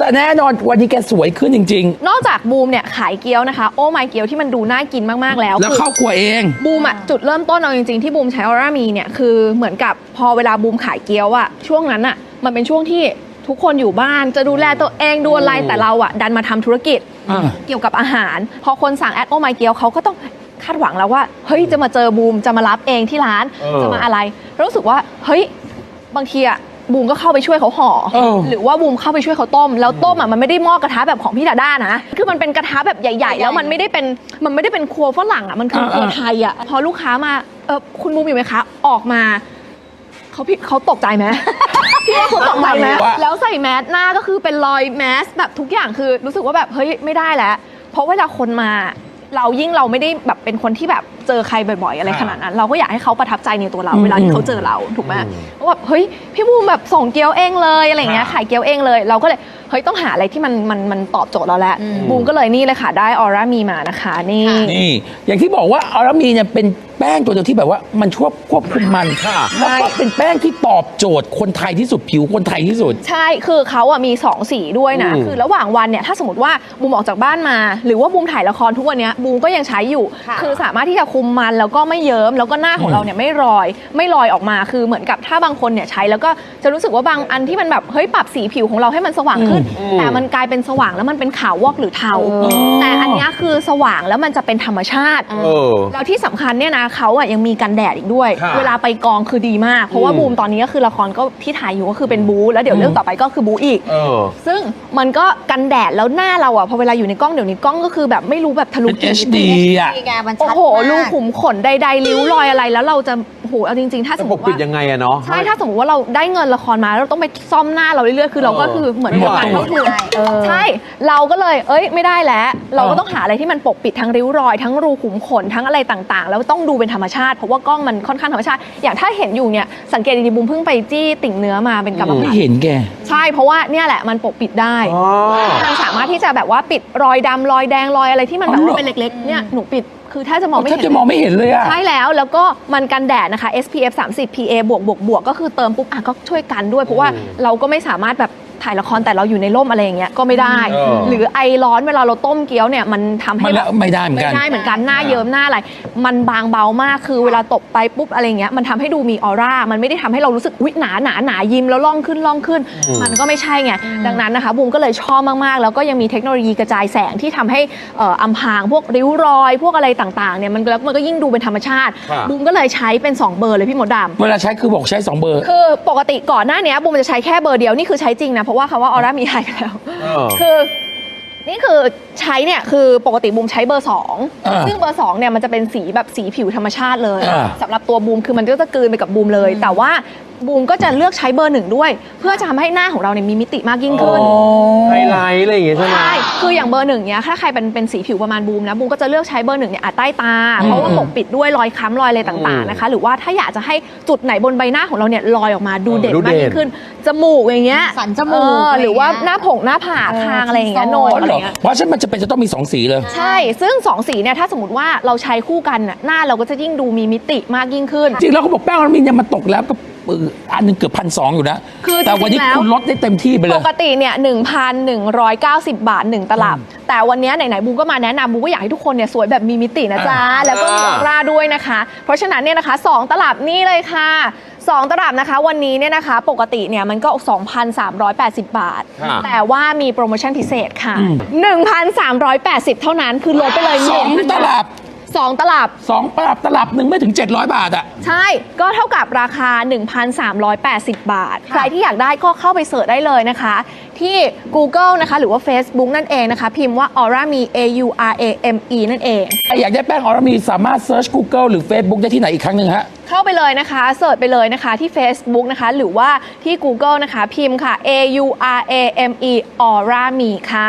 แต่แน่นอนวันนี้แกสวยขึ้นจริงนอกจากบูมเนี่ยขายเกี๊ยวนะคะ โอ้ไมเกี๊ยวที่มันดูน่ากินมาก ๆ แล้วๆแล้วคือเข้าครัวเอง บูมอะจุดเริ่มต้นเอาจริง ๆ ที่บูมใช้ออร่ามีเนี่ยคือเหมือนกับพอเวลาบูมขายเกี๊ยวอะช่วงนั้นอะมันเป็นช่วงที่ทุกคนอยู่บ้านจะดูแลตัวเองดูอะไรแต่เราอะดันมาทำธุรกิจอ่า เกี่ยวกับอาหาร พอคนสั่งแอดโอไมเกี๊ยวเขาก็ต้องคาดหวังแล้วว่า เฮ้ยจะมาเจอบูมจะมารับเองที่ร้าน เออ จะมาอะไรแล้วรู้สึกว่าเฮ้ยบางทีอะ บูมก็เข้าไปช่วยเขาห่อ เออ หรือว่าบูมเข้าไปช่วยเขาต้ม แล้วต้มอะมันไม่ได้หม้อกระทะแบบของพี่ดาด้านะ คือมันเป็นกระทะแบบใหญ่ๆ แล้วมันไม่ได้เป็นมันไม่ได้เป็นครัวฝรั่งอะมันคือครัวอ่าๆไทยอะพอลูกค้ามาเออคุณบูมอยู่ไหมคะออกมาเขาพี่เขาตกใจไหม พี่ว่าเขาตกใจไหมว่า แล้วใส่แมสหน้าก็คือเป็นรอยแมสแบบทุกอย่างคือรู้สึกว่าแบบเฮ้ยไม่ได้แล้วเพราะเวลาคนมา เรายิ่งเราไม่ได้แบบเป็นคนที่แบบเจอใครบ่อยๆ อะไรขนาดนั้น เราก็อยากให้เขาประทับใจในตัวเราอืมเวลาที่เขาเจอเราถูกไหมว่าแบบเฮ้ยพี่บูมแบบส่งเกี๊ยวเองเลยอะไรอย่างเงี้ยขายเกี๊ยวเองเลย เราก็เลยเฮ้ยต้องหาอะไรที่มันมันมันตอบโจทย์เราแล้วบูมก็เลยนี่เลยค่ะได้ออร่ามีมานะคะนี่นี่อย่างที่บอกว่าอารามีเนี่ยเป็น แป้งตัวเดียวที่แบบว่ามันช่วยควบคุมมันค่ะแล้วก็เป็นแป้งที่ตอบโจทย์คนไทยที่สุดผิวคนไทยที่สุด ใช่คือเขาอะมี 2 สีด้วยนะ อืมคือระหว่างวันเนี่ยถ้าสมมติว่าบูมออกจากบ้านมา หรือว่าบูมถ่ายละครทุกวันเนี้ยบูมก็ยังใช้อยู่ ค่ะ คือสามารถที่จะคุมมันแล้วก็ไม่เยิ้มแล้วก็หน้าของเราเนี่ยไม่รอย ไม่ลอยออกมาคือเหมือนกับถ้าบางคนเนี่ยใช้แล้วก็จะรู้สึกว่าบางอันที่มันแบบเฮ้ยปรับสีผิวของเราให้มันสว่างขึ้น แต่มันกลายเป็นสว่างแล้วมันเป็นขาววอกหรือเทา แต่อันเนี้ยคือสว่างแล้วมันจะเป็นธรรมชาติ เออ แล้วที่สำคัญเนี่ยนะเขาอะยังมีกันแดดอีกด้วยค่ะเวลาไปกองคือดีมาก เพราะว่าอืม บูมตอนนี้ก็คือละครก็ที่ถ่ายอยู่ก็คือเป็นบูแล้วเดี๋ยวเรื่องต่อไปก็คือบูอีก เออ ซึ่งมันก็กันแดดแล้วหน้าเราอะพอเวลาอยู่ในกล้องเดี๋ยวนี้กล้องก็คือแบบไม่รู้แบบทะลุเป็น กี่ HD อะนี่ไงมันโอ้ชัดโหมากรูขุมขนใดๆริ้วรอยอะไรแล้วเราจะ โอ้โหเอาจริงๆ ถ้าสจะมปมกติปิดว่ายังไงอะเนาะ ใช่ถ้าสมมติว่าเราได้เงินละครมาแล้วเราต้องไปซ่อมหน้าเราเรื่อยๆคือเราก็คือเหมือนไม่หมดไหวงานเท่าทุนเออ ใช่ เราก็เลย เอ้ย ไม่ได้แล้ว เราก็เออต้องหาอะไรที่มันปกปิดทั้งริ้วรอย ทั้งรูขุมขน ทั้งอะไรต่างๆ แล้วต้องดูเป็นธรรมชาติ เพราะว่ากล้องมันค่อนข้างธรรมชาติ อย่างถ้าเห็นอยู่เนี่ย สังเกตดีๆบุมเพิ่งไปจี้ติ่งเนื้อมาเป็นกรรมไม่พันธุ์เห็นแก ใช่ เพราะว่าเนี่ยแหละมันปกปิดได้ อ๋อ มันสามารถที่จะแบบว่าปิดรอยดำรอยแดงรอยอะไรที่มันแบบอ๋อเหรอว่าเป็นเล็กๆ เนี่ย หนูปิด คือถ้าจะมองไม่แทบเห็นจะมองไม่เห็นเลยอะใช่แล้วแล้วก็มันกันแดดนะคะ SPF 30 PA บวกบวกบวกก็คือเติมปุ๊บอะก็ช่วยกันด้วย เพราะว่าอืมเราก็ไม่สามารถแบบ ถ่ายละครแต่เราอยู่ในร่มอะไรอย่างเงี้ยก็ไม่ได้ เออ หรือไอร้อนเวลาเราต้มเกี๊ยวเนี่ยมันทำให้มันแบบไม่ได้เหมือนกันไม่ได้เหมือนกันหน้าเยิ้มหน้าอะไร มันบางเบามากคือเวลาตบไปปุ๊บอะไรเงี้ยมันทำให้ดูมีออร่า มันไม่ได้ทำให้เรารู้สึกอุ๊ยหนาหนาหนายิ้มแล้วล่องขึ้นล่องขึ้นอืมมันก็ไม่ใช่ไงดังนั้นนะคะบูมก็เลยชอบมาก ๆ แล้วก็ยังมีเทคโนโลยีกระจายแสงที่ทำให้เอ่ออำพรางพวกริ้วรอย พวกอะไรต่างๆเนี่ยมันแล้วมันก็ยิ่งดูเป็นธรรมชาติครับ บูมก็เลยใช้เป็น2เบอร์เลยพี่มดดำ เวลาใช้คือบอกใช้2เบอร์ คือปกติก่อนหน้านี้บูมจะใช้แค่เบอร์เดียว นี่คือใช้จริงนะเพราะว่าคำว่าออร่ามีหายไปแล้วเออคือ นี่คือใช้เนี่ยคือปกติบูมใช้เบอร์อ่า2ซึ่งเบอร์2เนี่ยมันจะเป็นสีแบบสีผิวธรรมชาติเลยอ่าสำหรับตัวบูมคือมันก็จะกลืนไปกับบูมเลย แต่ว่าบูมก็จะเลือกใช้เบอร์หนึ่งด้วย เพื่อจะทำให้หน้าของเราเนี่ยมีมิติมากยิ่งขึ้นไฮไลท์อะไรอย่างเงี้ยใช่ไหมใช่ คืออย่างเบอร์หนึ่งเนี้ยถ้าใครเป็นเป็นสีผิวประมาณบูมนะบูมก็จะเลือกใช้เบอร์หนึ่งเนี่ยอะใต้ตาอืมเพราะว่าปกปิดด้วยรอยค้ำรอยอะไรต่างๆนะคะ หรือว่าถ้าอยากจะให้จุดไหนบนใบหน้าของเราเนี่ยลอยออกมาดูเด่นดูมากเด่นยิ่งขึ้นจมูกอย่างเงี้ยสันจมูกเอออะไรอย่างเงี้ยหรือว่าหน้าผงหน้าผากเออคางอะไรอย่างเงี้ยที่โหนซอยกอะไรเหรอเงี้ยเพราะฉะนั้นมันจะเป็นจะต้องมี 2 สีเลย ใช่ ซึ่งสองสีเนี่ยถ้าสมมติว่าเราใช้คู่กันน่ะหน้าเราก็จะยิ่งดูมีมิติมากยิ่งขึ้น จริงแล้วเขาบอกแป้งอารามีเนี่ยมันตกแล้วก็เอออันหนึงเกือบพันสองอยู่นะคือแต่วันนี้จริงๆแล้ว คุณลดได้เต็มที่ไปเลปย กติเนี่ย1,190 บาท 1 ตลับ แต่วันนี้ไหนๆบูก็มาแนะนำบูก็อยากให้ทุกคนเนี่ยสวยแบบมีมิตินะจ๊ะแล้วก็มีออร่าด้วยนะคะ เพราะฉะนั้นเนี่ยนะคะ2ตลับนี่เลยค่ะ2ตลับนะคะ วันนี้เนี่ยนะคะ ปกติเนี่ยมันก็ 2,380 บาทค่ะแต่ว่ามีโปรโมชั่นพิเศษค่ะ อืม 1,380 เท่านั้นคือลดไปเลยสอง1,000ตลับ สองตลับ สองตลับตลับหนึ่งไม่ถึง 700 บาทอะ ใช่ ก็เท่ากับราคา 1,380 บาท ใครที่อยากได้ก็เข้าไปเสิร์ชได้เลยนะคะ ที่ Google นะคะ หรือว่า Facebook นั่นเองนะคะ พิมพ์ว่า Aura Me A U R A M E นั่นเองใครอยากได้แป้งออรามีสามารถเซิร์ช Google หรือ Facebook ได้ที่ไหนอีกครั้งหนึ่งฮะ เข้าไปเลยนะคะเสิร์ชไปเลยนะคะที่ Facebook นะคะ หรือว่าที่ Google นะคะ พิมพ์ค่ะ A U R A M E Aura Me ค่ะ